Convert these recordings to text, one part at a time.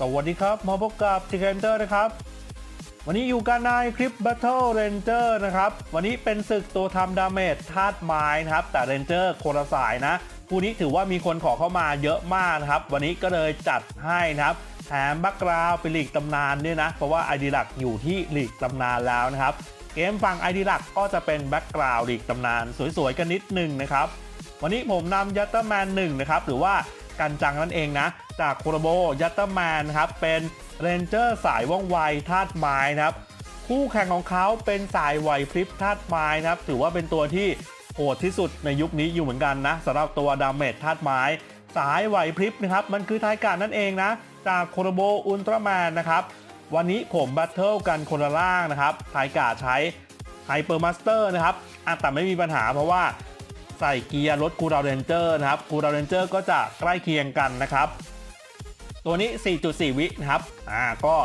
สวัสดีครับ มาพบกับทีเกนเตอร์นะครับ วันนี้อยู่กันในคลิป Battle Ranger นะครับ วันนี้เป็นศึกตัวทำดาเมจธาตุไม้นะครับ แต่ Ranger คนละสายนะคู่นี้ถือว่ามีคนขอเข้ามาเยอะมากนะครับ วันนี้ก็เลยจัดให้นะครับแถมบักกราวเป็นลีกตำนานด้วยนะ เพราะว่าไอดีหลักอยู่ที่ลีกตำนานแล้วนะครับ เกมฝั่งไอดีหลักก็จะเป็นแบ็กกราวด์ลีกตำนานสวยๆกันนิดหนึ่งนะครับ วันนี้ผมนำยัตเตอร์แมนหนึ่งนะครับหรือว่ากันจังนั่นเองนะ จากโคโรโบยัตเตอร์แมนครับเป็นเรนเจอร์สายว่องไวธาตุไม้นะครับคู่แข่งของเขาเป็นสายไหวพริบธาตุไม้นะครับถือว่าเป็นตัวที่โหดที่สุดในยุคนี้อยู่เหมือนกันนะสำหรับตัวดาเมจธาตุไม้ สายไหวพริบนะครับมันคือทายการนั่นเองนะ จากโคโรโบอุลตร้าแมนนะครับวันนี้ผมแบทเทิลกันคนละล่างนะครับทายกาใช้ไฮเปอร์มาสเตอร์นะครับอแต่ไม่มีปัญหาเพราะว่าใส่เกียร์รถคูดาวเรนเจอร์นะครับคูดาวเรนเจอร์ก็จะใกล้เคียงกันนะครับ ตัวนี้ 4.4 วินะครับ อ่า ก็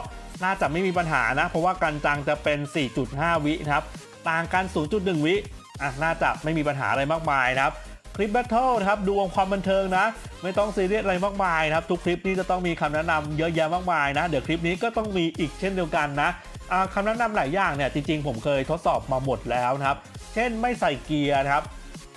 น่าจะไม่มีปัญหานะ เพราะว่ากันจังจะเป็น 4.5 วินะครับ ต่างกัน 0.1 วิ อะ น่าจะไม่มีปัญหาอะไรมากมายนะครับ คลิปแบทเทิลนะครับ ดูวงความบันเทิงนะ ไม่ต้องซีเรียสอะไรมากมายนะครับ ทุกคลิปนี้จะต้องมีคำแนะนำเยอะแยะมากมายนะ เดี๋ยวคลิปนี้ก็ต้องมีอีกเช่นเดียวกันนะอ่าคำแนะนำหลายอย่างเนี่ย จริงๆ ผมเคยทดสอบมาหมดแล้วนะครับ เช่นไม่ใส่เกียร์นะครับ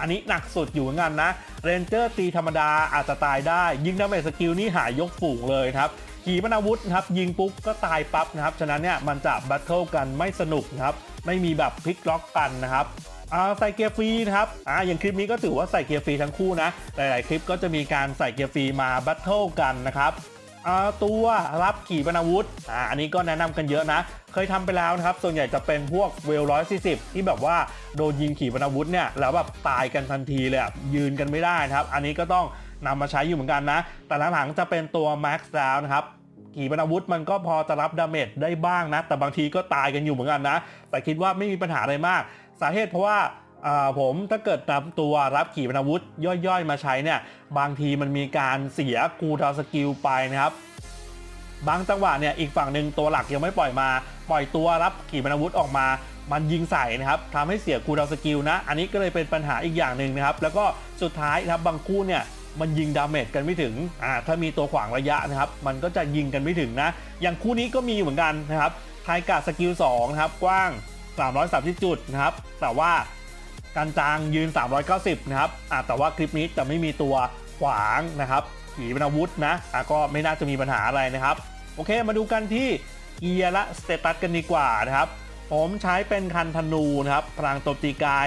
อันนี้หนักสุดอยู่เหมือนกันนะเรนเจอร์ตีธรรมดาอาจจะตายได้ ยิงดาเมจสกิลนี่หายยกฝูงเลยครับขี่ปนาวุธนะครับยิงปุ๊บก็ตายปั๊บนะครับฉะนั้นเนี่ยมันจะแบทเทิลกันไม่สนุกนะครับไม่มีแบบพลิกล็อกกันนะครับอ่าใส่เกียร์ฟรีนะครับอ่าอย่างคลิปนี้ก็ถือว่าใส่เกียร์ฟรีทั้งคู่นะ หลาย ๆ คลิปก็จะมีการใส่เกียร์ฟรีมาแบทเทิลกันนะครับอ่าตัวรับขี่ปนาวุธอ่าอันนี้ก็แนะนำกันเยอะนะ เคยทำไปแล้วนะครับ ส่วนใหญ่จะเป็นพวกเวลร้อยสี่สิบที่แบบว่าโดนยิงขี่ปนาวุธเนี่ยแล้วแบบตายกันทันทีเลยยืนกันไม่ได้นะครับ อันนี้ก็ต้องนำมาใช้อยู่เหมือนกันนะ แต่หลังๆจะเป็นตัว Max แล้วนะครับขี่ปนาวุธมันก็พอจะรับดาเมจได้บ้างนะ แต่บางทีก็ตายกันอยู่เหมือนกันนะ แต่คิดว่าไม่มีปัญหาอะไรมาก สาเหตุเพราะว่าอ่าผมถ้าเกิดนำตัวรับขี่ปนาวุธย่อยๆ มาใช้เนี่ย บางทีมันมีการเสียกูดาวสกิลไปนะครับ บางจังหวะเนี่ยอีกฝั่งหนึ่งตัวหลักยังไม่ปล่อยมา ปล่อยตัวรับขีปนาวุธออกมา มันยิงใส่นะครับทำให้เสียคูดาวสกิลนะ อันนี้ก็เลยเป็นปัญหาอีกอย่างหนึ่งนะครับ แล้วก็สุดท้ายนะครับบางคู่เนี่ยมันยิงดาเมจกันไม่ถึงอ่าถ้ามีตัวขวางระยะนะครับ มันก็จะยิงกันไม่ถึงนะ อย่างคู่นี้ก็มีเหมือนกันนะครับไทกาสกิล2นะครับ กว้าง 330 จุดนะครับ แต่ว่าการจางยืน 390 นะครับอ่าแต่ว่าคลิปนี้จะไม่มีตัวขวางนะครับขีปนาวุธนะอะก็ไม่น่าจะมีปัญหาอะไรนะครับ โอเคมาดูกันที่เกียร์และสเตตัสกันดีกว่านะครับ ผมใช้เป็นคันธนูนะครับพลังตบตีกาย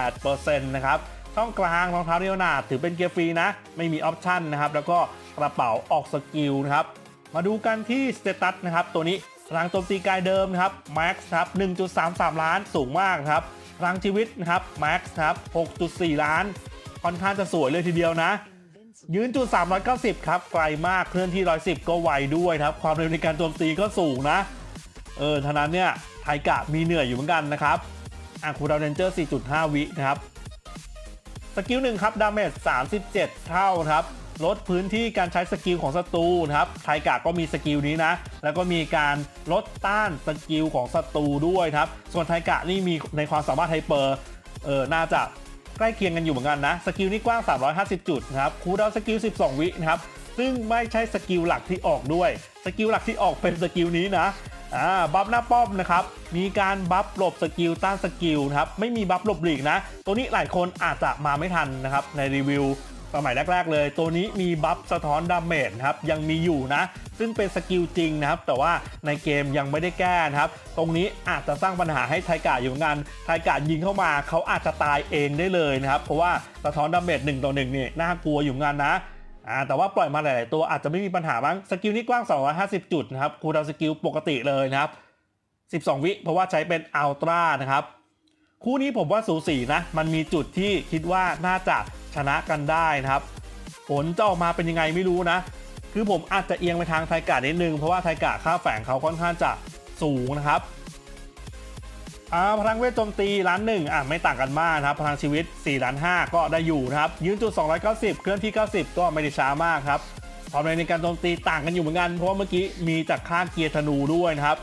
318%นะครับช่องกลางรองเท้าเรียวนาถือเป็นเกียร์ฟรีนะ ไม่มีออปชั่นนะครับ แล้วก็กระเป๋าออกสกิลนะครับ มาดูกันที่สเตตัสนะครับ ตัวนี้พลังโจมตีกายเดิมนะครับ Max ครับ 1.33 ล้านสูงมากครับพลังชีวิตนะครับ Max ครับ 6.4 ล้าน ค่อนข้างจะสวยเลยทีเดียวนะ ยืนจุด 390 ครับ ไกลมากเคลื่อนที่ 110 ก็ไวด้วยครับ ความเร็วในการโจมตีก็สูงนะ เออท่านั้นเนี่ย ไทกะมีเหนื่อยอยู่เหมือนกันนะครับอะคูดาวเรนเจอร์ 4.5 วินะครับ สกิลหนึ่งครับ ดาเมจ 37 เท่าครับ ลดพื้นที่การใช้สกิลของศัตรูนะครับ ไทกะก็มีสกิลนี้นะ แล้วก็มีการลดต้านสกิลของศัตรูด้วยครับ ส่วนไทกะนี่มีในความสามารถไฮเปอร์ เออ น่าจะ ล้เคียงกันอยู่เหมือนกันนะ สกิลนี้กว้าง 350 จุดนะครับคูดาวสกิล 12 วินะครับ ซึ่งไม่ใช่สกิลหลักที่ออกด้วย สกิลหลักที่ออกเป็นสกิลนี้นะอ่าบัฟหน้าป้อมนะครับ มีการบัฟหลบสกิลต้านสกิลนะครับ ไม่มีบัฟหลบหลีกนะ ตัวนี้หลายคนอาจจะมาไม่ทันนะครับในรีวิว สมัยแรก ๆ เลย ตัวนี้มีบัฟสะท้อนดาเมจครับยังมีอยู่นะ ซึ่งเป็นสกิลจริงนะครับ แต่ว่าในเกมยังไม่ได้แก้นะครับ ตรงนี้อาจจะสร้างปัญหาให้ไทกาอยู่เหมือนไทกายิงเข้ามาเขาอาจจะตายเองได้เลยนะครับ เพราะว่าสะท้อนดาเมจ1ต่อ1นี่น่ากลัวอยู่เหมือนนะอ่าแต่ว่าปล่อยมาหลาย ๆ ตัวอาจจะไม่มีปัญหาบ้างสกิลนี้กว้าง 250 จุดนะครับคูดาวสกิลปกติเลยนะครับ 12 วิเพราะว่าใช้เป็นอัลตร้านะครับ คู่นี้ผมว่าสูสีนะ มันมีจุดที่คิดว่าน่าจะชนะกันได้นะครับ ผลจะออกมาเป็นยังไงไม่รู้นะ คือผมอาจจะเอียงไปทางไทกาดนิดนึง เพราะว่าไทกาค่าแฝงเขาค่อนข้างจะสูงนะครับอ่าพลังเวทโจมตีล้านหนึ่งอะไม่ต่างกันมากนะครับ พลังชีวิต4ล้าน5ก็ได้อยู่นะครับ ยืนจุด 290 เคลื่อนที่ 90 ก็ไม่ได้ช้ามากครับความเร็วในการโจมตีต่างกันอยู่เหมือนกัน เพราะว่าเมื่อกี้มีจากค่าเกียร์ธนูด้วยนะครับ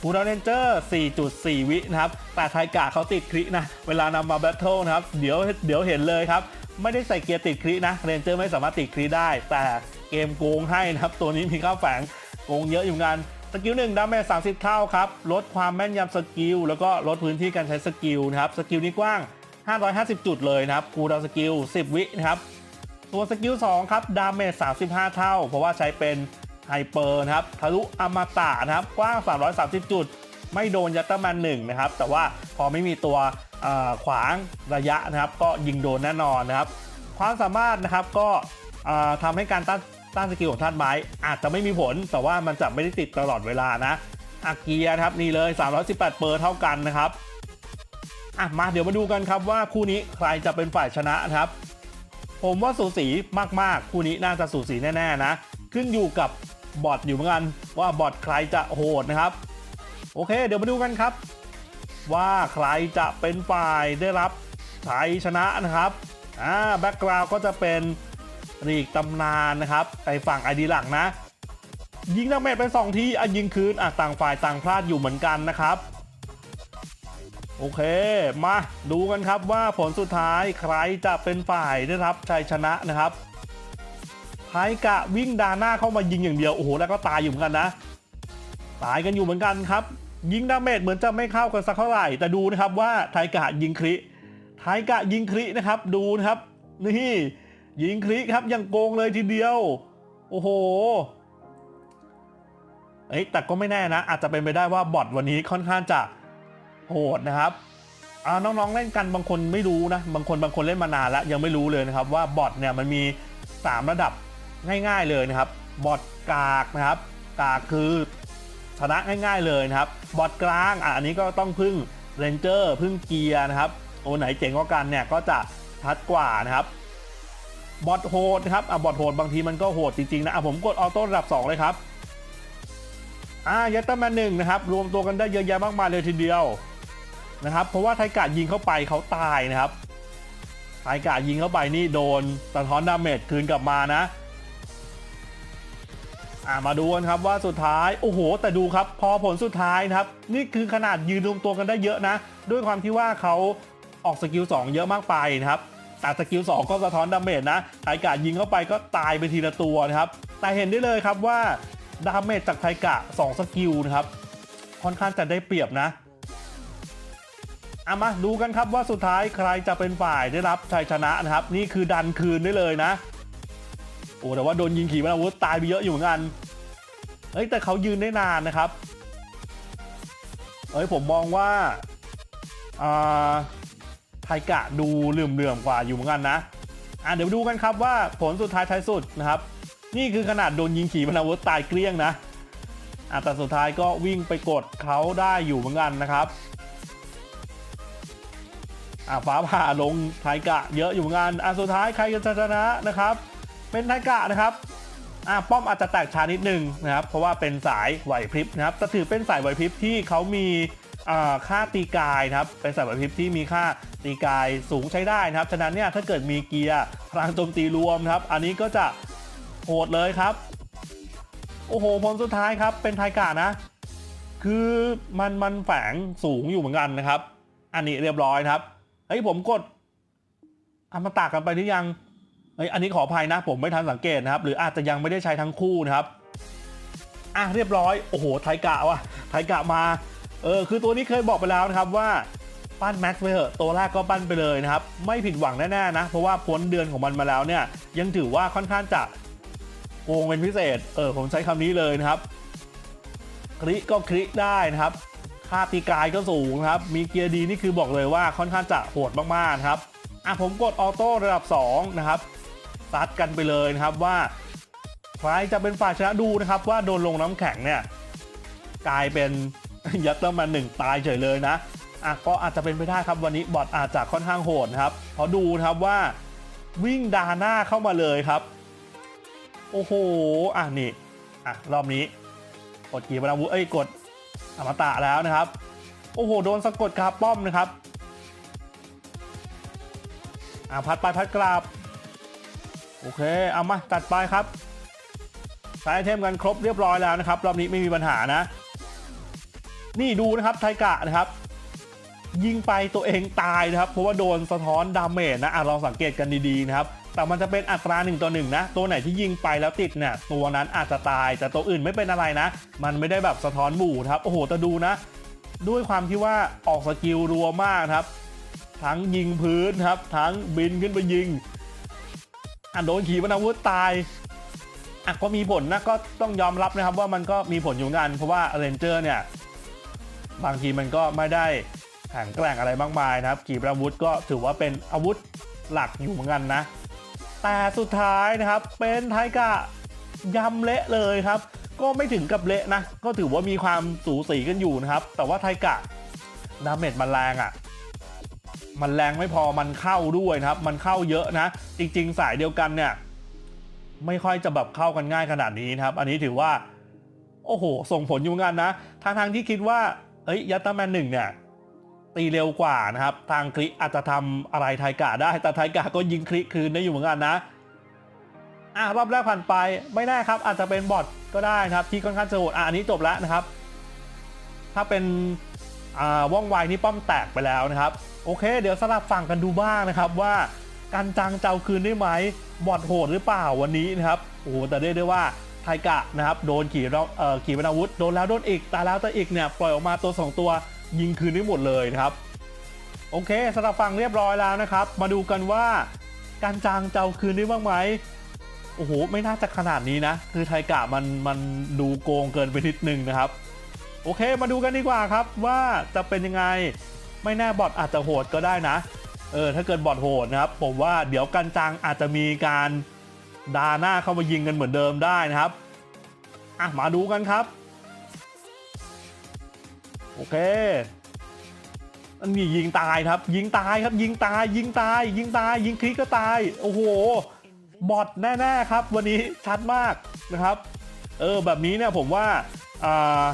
ฟูดาวเรนเจอร์ 4.4 วินะครับ แต่ไทกาเขาติดครินะ เวลานำมาแบทเทิลนะครับ เดี๋ยวเดี๋ยวเห็นเลยครับ ไม่ได้ใส่เกียร์ติดครินะ เรนเจอร์ไม่สามารถติดคริได้ แต่เกมโกงให้นะครับ ตัวนี้มีข้าวแฝงโกงเยอะอยู่เหมือนกันสกิลหนึ่งดาเมจ30 เท่าครับ ลดความแม่นยำสกิล แล้วก็ลดพื้นที่การใช้สกิลนะครับ สกิลนี้กว้าง 550 จุดเลยนะครับคูดาวสกิล 10 วินะครับ ตัวสกิล2ครับ ดาเมจ35 เท่า เพราะว่าใช้เป็น ไฮเปอร์นะครับทะลุอมตะนะครับกว้าง 330 จุด ไม่โดนยัตเตอร์แมนหนึ่งนะครับ แต่ว่าพอไม่มีตัวขวางระยะนะครับ ก็ยิงโดนแน่นอนนะครับ ความสามารถนะครับก็ทำให้การต้านต้านสกิลของธาตุไม้อาจจะไม่มีผล แต่ว่ามันจะไม่ได้ติดตลอดเวลานะอาเกียร์นะครับนี่เลย 318 เปอร์เท่ากันนะครับอะมาเดี๋ยวมาดูกันครับว่าคู่นี้ใครจะเป็นฝ่ายชนะนะครับ ผมว่าสูสีมากๆ คู่นี้น่าจะสูสีแน่ๆนะ ขึ้นอยู่กับ บอทอยู่เหมือนกันว่าบอทใครจะโหดนะครับ โอเค เดี๋ยวมาดูกันครับ ว่าใครจะเป็นฝ่ายได้รับชัยชนะนะครับอ่าแบ็กกราวก็จะเป็นรีกตำนานนะครับไปฝั่งไอดีหลักนะ ยิงดาเมจไป2ทีอะยิงคืนอะต่างฝ่ายต่างพลาดอยู่เหมือนกันนะครับ โอเค มาดูกันครับว่าผลสุดท้ายใครจะเป็นฝ่ายได้รับชัยชนะนะครับ ไทกะวิ่งดาหน้าเข้ามายิงอย่างเดียว โอ้โห แล้วก็ตายอยู่เหมือนกันนะ ตายกันอยู่เหมือนกันครับ ยิงดาเมจเหมือนจะไม่เข้ากันสักเท่าไหร่ แต่ดูนะครับว่าไทกะยิงคริไทกะยิงครินะครับ ดูนะครับ นี่ ยิงคริครับยังโกงเลยทีเดียว โอ้โหเอ้แต่ก็ไม่แน่นะ อาจจะเป็นไปได้ว่าบอทวันนี้ค่อนข้างจะโหดนะครับน้องๆเล่นกันบางคนไม่รู้นะ บางคนบางคนเล่นมานานแล้วยังไม่รู้เลยนะครับว่าบอทเนี่ยมันมี 3 ระดับ ง่าย ๆเลยนะครับ บอทกากนะครับกากคือชนะง่ายๆเลยนะครับ บอทกลางอะอันนี้ก็ต้องพึ่งเรนเจอร์พึ่งเกียร์นะครับโอ้ไหนเจ๋งกว่ากันเนี่ยก็จะชัดกว่านะครับบอทโหดนะครับอะบอทโหดบางทีมันก็โหดจริงๆนะอะผมกดออโต้ระดับ 2 เลยครับอ่ายัตเตอร์แมนหนึ่งนะครับ รวมตัวกันได้เยอะแยะมากมายเลยทีเดียวนะครับ เพราะว่าไทกายิงเข้าไปเขาตายนะครับไทกายิงเข้าไปนี่โดนสะท้อนดาเมจคืนกลับมานะ มาดูกันครับว่าสุดท้าย โอ้โห แต่ดูครับ พอผลสุดท้ายนะครับ นี่คือขนาดยืนรวมตัวกันได้เยอะนะ ด้วยความที่ว่าเขาออกสกิล2 เยอะมากไปนะครับแต่สกิล2ก็สะท้อนดาเมจนะไทกายิงเข้าไปก็ตายไปทีละตัวนะครับ แต่เห็นได้เลยครับว่าดาเมจจากไทกะ 2 สกิลนะครับ ค่อนข้างจะได้เปรียบนะอามาดูกันครับว่าสุดท้ายใครจะเป็นฝ่ายได้รับชัยชนะนะครับ นี่คือดันคืนได้เลยนะ โอ้แต่ว่าโดนยิงขี่มันอาวุธตายไปเยอะอยู่เหมือนกันเอ้ยแต่เขายืนได้นานนะครับเอ้ยผมมองว่าอ่าไทกะดูเหลื่อมๆกว่าอยู่เหมือนกันนะอะเดี๋ยวดูกันครับว่าผลสุดท้ายท้ายสุดนะครับ นี่คือขนาดโดนยิงขี่มันอาวุธตายเกลี้ยงนะอะแต่สุดท้ายก็วิ่งไปกดเขาได้อยู่เหมือนกันนะครับอะฟ้าผ่าลงไทกะเยอะอยู่เหมือนกันอะสุดท้ายใครจะชนะนะครับ เป็นไทกะนะครับอะป้อมอาจจะแตกชานิดนึงนะครับ เพราะว่าเป็นสายไหวพริบนะครับแต่ถือเป็นสายไหวพริบที่เขามีอ่าค่าตีกายนะครับ เป็นสายไหวพริบที่มีค่าตีกายสูงใช้ได้นะครับ ฉะนั้นเนี่ยถ้าเกิดมีเกียร์พลังโจมตีรวมนะครับ อันนี้ก็จะโหดเลยครับ โอ้โหผลสุดท้ายครับ เป็นไทกะนะ คือมันมันแฝงสูงอยู่เหมือนกันนะครับ อันนี้เรียบร้อยครับ เฮ้ยผมกดอมตะกันไปหรือยัง เฮ้ยอันนี้ขออภัยนะ ผมไม่ทันสังเกตนะครับ หรืออาจจะยังไม่ได้ใช้ทั้งคู่นะครับ อะเรียบร้อย โอ้โห ไทกะว่ะ ไทกะมา เออ คือตัวนี้เคยบอกไปแล้วนะครับว่าปั้นแม็กซ์ไปเถอะตัวแรกก็ปั้นไปเลยนะครับ ไม่ผิดหวังแน่ๆนะ เพราะว่าพ้นเดือนของมันมาแล้วเนี่ย ยังถือว่าค่อนข้างจะโกงเป็นพิเศษ เออ ผมใช้คำนี้เลยนะครับ คลิก็คลิได้นะครับ ค่าตีกายก็สูงครับ มีเกียร์ดีนี่คือบอกเลยว่าค่อนข้างจะโหดมากๆนะครับ อะผมกดออโต้ระดับ 2 นะครับ ซัดกันไปเลยนะครับว่าใครจะเป็นฝ่ายชนะดูนะครับ ว่าโดนลงน้ำแข็งเนี่ยกลายเป็นยัตเตอร์แมนหนึ่งตายเฉยเลยนะอะก็อาจจะเป็นไปได้ครับวันนี้บอทอาจจะค่อนข้างโหดนะครับเพราะดูนะครับว่าวิ่งดาหน้าเข้ามาเลยครับ โอ้โหอะนี่อะรอบนี้ กดกีบอาวุเอ้ยกดอมตะแล้วนะครับ โอ้โหโดนสะกดคาป้อมนะครับอะพัดไปพัดกลับ เค เอามาจัดไปครับใช้ไอเทมกันครบเรียบร้อยแล้วนะครับ รอบนี้ไม่มีปัญหานะ นี่ดูนะครับไทกะนะครับ ยิงไปตัวเองตายนะครับ เพราะว่าโดนสะท้อนดาเมจนะอะลองสังเกตกันดีๆนะครับ แต่มันจะเป็นอัตราหนึ่งต่อหนึ่งนะ ตัวไหนที่ยิงไปแล้วติดเนี่ยตัวนั้นอาจจะตาย แต่ตัวอื่นไม่เป็นอะไรนะ มันไม่ได้แบบสะท้อนหมู่ครับ โอ้โหแต่ดูนะ ด้วยความที่ว่าออกสกิลรัวมากครับ ทั้งยิงพื้นครับ ทั้งบินขึ้นไปยิง อะโดนขี่ปนาวุธตายอะก็มีผลนะก็ต้องยอมรับนะครับว่ามันก็มีผลอยู่กันเพราะว่าเรนเจอร์เนี่ยบางทีมันก็ไม่ได้แข็งแกร่งอะไรมากมายนะครับขีปนาวุธก็ถือว่าเป็นอาวุธหลักอยู่เหมือนกันนะ แต่สุดท้ายนะครับเป็นไทกะยำเละเลยครับ ก็ไม่ถึงกับเละนะ ก็ถือว่ามีความสูสีกันอยู่นะครับ แต่ว่าไทกะดาเมจมันแรงอะ่ะ มันแรงไม่พอมันเข้าด้วยนะครับ มันเข้าเยอะนะ จริง ๆ สายเดียวกันเนี่ยไม่ค่อยจะแบบเข้ากันง่ายขนาดนี้นะครับ อันนี้ถือว่า โอ้โห ส่งผลอยู่เหมือนกันนะทางทางที่คิดว่าเอ้ยยัตเตอร์แมนหนึ่งเนี่ยตีเร็วกว่านะครับ ทางคลิอาจจะทำอะไรไทกะได้ แต่ไทกะก็ยิงคลิคืนได้อยู่เหมือนกันนะอะรอบแรกผ่านไปไม่แน่ครับ อาจจะเป็นบอทก็ได้นะครับ ที่ค่อนข้างจะโหดอะอันนี้จบแล้วนะครับ ถ้าเป็น ว่องไวนี่ป้อมแตกไปแล้วนะครับ โอเค เดี๋ยวสลับฝั่งกันดูบ้างนะครับว่าการจังเจ้าคืนได้ไหมบอทโหดหรือเปล่าวันนี้นะครับโอ้โหแต่เรียกได้ว่าไทกะนะครับโดนขี่เราเอ่อขี่เป็นอาวุธโดนแล้วโดนอีกต่แล้วต่อีกเนี่ยปล่อยออกมาตัวสองตัวยิงคืนได้หมดเลยนะครับ โอเคสำหรับฟังเรียบร้อยแล้วนะครับ มาดูกันว่าการจางเจ้าคืนได้บ้างไหมโอ้โหไม่น่าจะขนาดนี้นะ คือไทกะมันมันดูโกงเกินไปนิดนึงนะครับ โอเคมาดูกันดีกว่าครับว่าจะเป็นยังไงไม่แน่บอทอาจจะโหดก็ได้นะ เออถ้าเกิดบอทโหดนะครับ ผมว่าเดี๋ยวกันจังอาจจะมีการดาหน้าเข้ามายิงกันเหมือนเดิมได้นะครับอะมาดูกันครับ โอเคอันนี้ยิงตายครับ ยิงตายครับ ยิงตาย ยิงตาย ยิงตาย ยิงคลิกก็ตาย โอ้โห บอทแน่ๆครับ วันนี้ชัดมากนะครับ เออแบบนี้เนี่ยผมว่าอ่า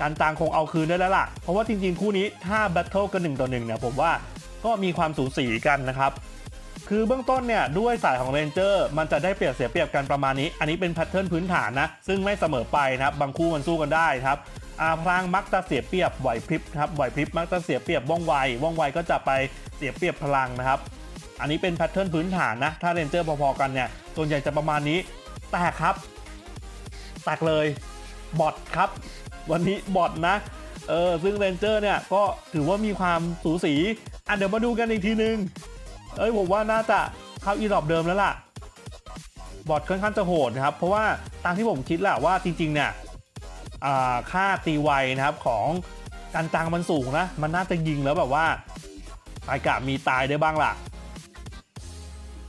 การจางคงเอาคืนได้แล้วล่ะ เพราะว่าจริงๆ คู่นี้ถ้าแบทเทิลกันหนึ่งต่อหนึ่งเนี่ยผมว่าก็มีความสูสีกันนะครับคือเบื้องต้นเนี่ยด้วยสายของเรนเจอร์มันจะได้เปรียบเสียเปรียบกันประมาณนี้ อันนี้เป็นแพทเทิร์นพื้นฐานนะ ซึ่งไม่เสมอไปนะครับ บางคู่มันสู้กันได้ครับอาพรางมักจะเสียเปรียบไหวพริบครับไหวพริบมักจะเสียเปรียบว่องไวว่องไวก็จะไปเสียเปรียบพลังนะครับ อันนี้เป็นแพทเทิร์นพื้นฐานนะ ถ้าเรนเจอร์พอๆกันเนี่ยส่วนใหญ่จะประมาณนี้แต่ครับแตกเลยบอทครับ วันนี้บอทนะเออซึ่งเรนเจอร์เนี่ยก็ถือว่ามีความสูสีอะเดี๋ยวมาดูกันอีกทีนึงเอ้ยผมว่าน่าจะเข้าอีรอบเดิมแล้วล่ะ บอทค่อนข้างจะโหดนะครับ เพราะว่าตามที่ผมคิดแหละว่าจริงๆเนี่ยอ่าค่าตีไวนะครับของการจังมันสูงนะ มันน่าจะยิงแล้วแบบว่าตายกะมีตายได้บ้างล่ะ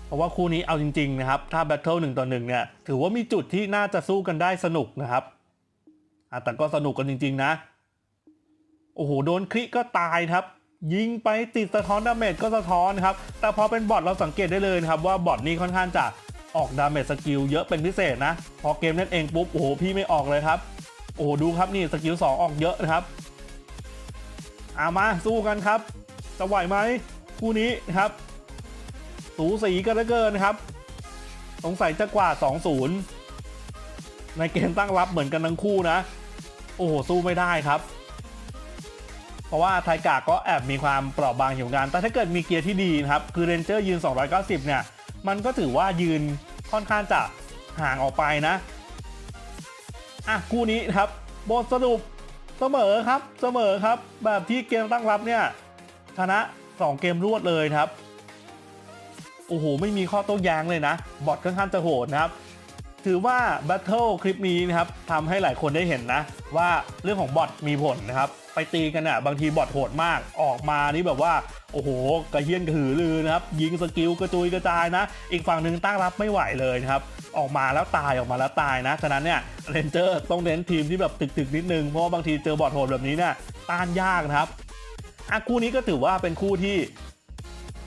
เพราะว่าคู่นี้เอาจริง ๆ นะครับ ถ้าแบทเทิลหนึ่งต่อหนึ่งเนี่ยถือว่ามีจุดที่น่าจะสู้กันได้สนุกนะครับ แต่ก็สนุกกันจริง ๆ นะ โอ้โห โดนคลิกก็ตายครับ ยิงไปติดสะท้อนดาเมจก็สะท้อนครับ แต่พอเป็นบอทเราสังเกตได้เลยครับว่าบอทนี้ค่อนข้างจะออกดาเมจสกิลเยอะเป็นพิเศษนะ พอเกมเล่นเองปุ๊บ โอ้โห พี่ไม่ออกเลยครับ โอ้โห ดูครับนี่สกิล2ออกเยอะนะครับอามาสู้กันครับ จะไหวไหมคู่นี้นครับ สูสีกันเหลือเกินครับ สงสัยจะกว่า 2-0 ในเกมตั้งรับเหมือนกันทั้งคู่นะ อ้โหสู้ไม่ได้ครับ เพราะว่าไทกาก็แอบมีความเปราะบางอยู่เหมือนกันแต่ถ้าเกิดมีเกียร์ที่ดีนะครับ คือเรนเจอร์ยืน 290 เนี่ย มันก็ถือว่ายืนค่อนข้างจะห่างออกไปนะ อะ คู่นี้ครับบทสรุปเสมอครับเสมอครับ แบบที่เกมตั้งรับเนี่ยชนะ 2 เกมรวดเลยครับ โอ้โห ไม่มีข้อโต้แย้งเลยนะ บอทค่อนข้างจะโหดนะครับ ถือว่า Battle คลิปนี้นะครับทำให้หลายคนได้เห็นนะ ว่าเรื่องของบอทมีผลนะครับ ไปตีกันอะ บางทีบอทโหดมากออกมานี่แบบว่า โอ้โห กระเฮี้ยนกระหือรือนะครับ ยิงสกิลกระจุยกระจายนะ อีกฝั่งหนึ่งตั้งรับไม่ไหวเลยนะครับออกมาแล้วตายออกมาแล้วตายนะ ฉะนั้นเนี่ยเรนเจอร์ต้องเน้นทีมที่แบบตึกๆนิดนึง เพราะว่าบางทีเจอบอทโหดแบบนี้เนี่ยต้านยากนะครับอะคู่นี้ก็ถือว่าเป็นคู่ที่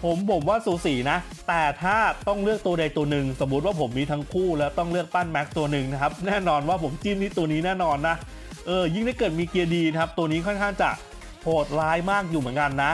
ผมผมว่าสูสีนะ แต่ถ้าต้องเลือกตัวใดตัวหนึ่ง สมมุติว่าผมมีทั้งคู่แล้วต้องเลือกปั้นแม็กตัวหนึ่งนะครับ แน่นอนว่าผมจิ้มที่ตัวนี้แน่นอนนะ เออ ยิ่งถ้าเกิดมีเกียร์ดีนะครับ ตัวนี้ค่อนข้างจะโหดร้ายมากอยู่เหมือนกันนะ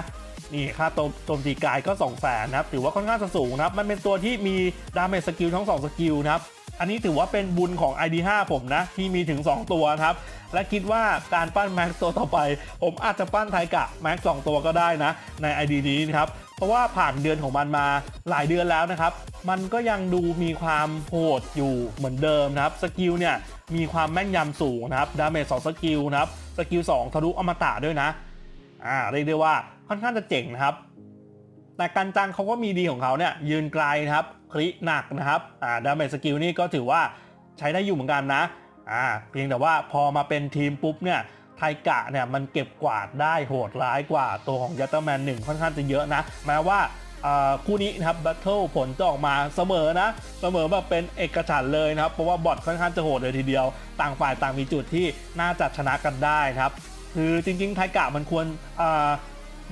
นี่ค่าโจมตีกายก็2องแสนนะครับ ถือว่าค่อนข้างจะสูงนะครับ มันเป็นตัวที่มีดาเมจสกิลทั้ง 2 สกิลนะครับ อันนี้ถือว่าเป็นบุญของ ID5 ผมนะ ที่มีถึง 2 ตัวครับ และคิดว่าการปั้นแม็กตัวต่อไป ผมอาจจะปั้นไทกะแม็กสตัวก็ได้นะ ใน ID นี้นะครับ เพราะว่าผ่านเดือนของมันมาหลายเดือนแล้วนะครับ มันก็ยังดูมีความโหดอยู่เหมือนเดิมนะครับสกิลเนี่ยมีความแม่นยำสูงนะครับดาเมจสองสกิลนะครับสกิล2ทะลุอมตะด้วยนะอ่าเรียกได้ว่าค่อนข้างจะเจ๋งนะครับ แต่กันจังเขาก็มีดีของเขาเนี่ยยืนไกลนะครับคลิหนักนะครับอ่าดาเมจสกิลนี่ก็ถือว่าใช้ได้อยู่เหมือนกันนะอ่าเพียงแต่ว่าพอมาเป็นทีมปุ๊บเนี่ยไทกะเนี่ยมันเก็บกวาดได้โหดร้ายกว่าตัวของยัตเตอร์แมนหนึ่งค่อนข้างจะเยอะนะ แม้ว่าอ่าคู่นี้นะครับแบทเทิลผลจะออกมาเสมอนะ เสมอแบบเป็นเอกฉันเลยนะครับ เพราะว่าบอทค่อนข้างจะโหดเลยทีเดียว ต่างฝ่ายต่างมีจุดที่น่าจะชนะกันได้นะครับ คือจริงๆไทกะมันควร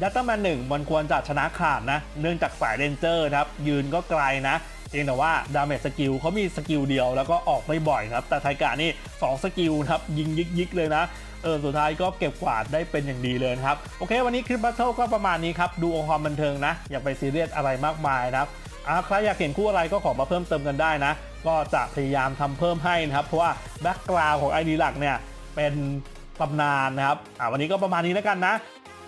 ดัตเตอร์แมนหนึ่งมันควรจะชนะขาดนะ เนื่องจากสายเรนเจอร์นะครับ ยืนก็ไกลนะเพียงแต่ว่าดาเมจสกิลเขามีสกิลเดียวแล้วก็ออกไม่บ่อยครับ แต่ไทกะนี่ 2 สกิลนะครับ ยิงยิกๆเลยนะเออสุดท้ายก็เก็บกวาดได้เป็นอย่างดีเลยครับ โอเค วันนี้คลิปบัตเทิลก็ประมาณนี้ครับ ดูอาความบันเทิงนะ อย่าไปซีเรียสอะไรมากมายนะครับอ่าใครอยากเห็นคู่อะไรก็ขอมาเพิ่มเติมกันได้นะ ก็จะพยายามทำเพิ่มให้นะครับ เพราะว่าแบ็กกราวของไอดีหลักเนี่ยเป็นตำนานนะครับอ่าวันนี้ก็ประมาณนี้แล้วกันนะ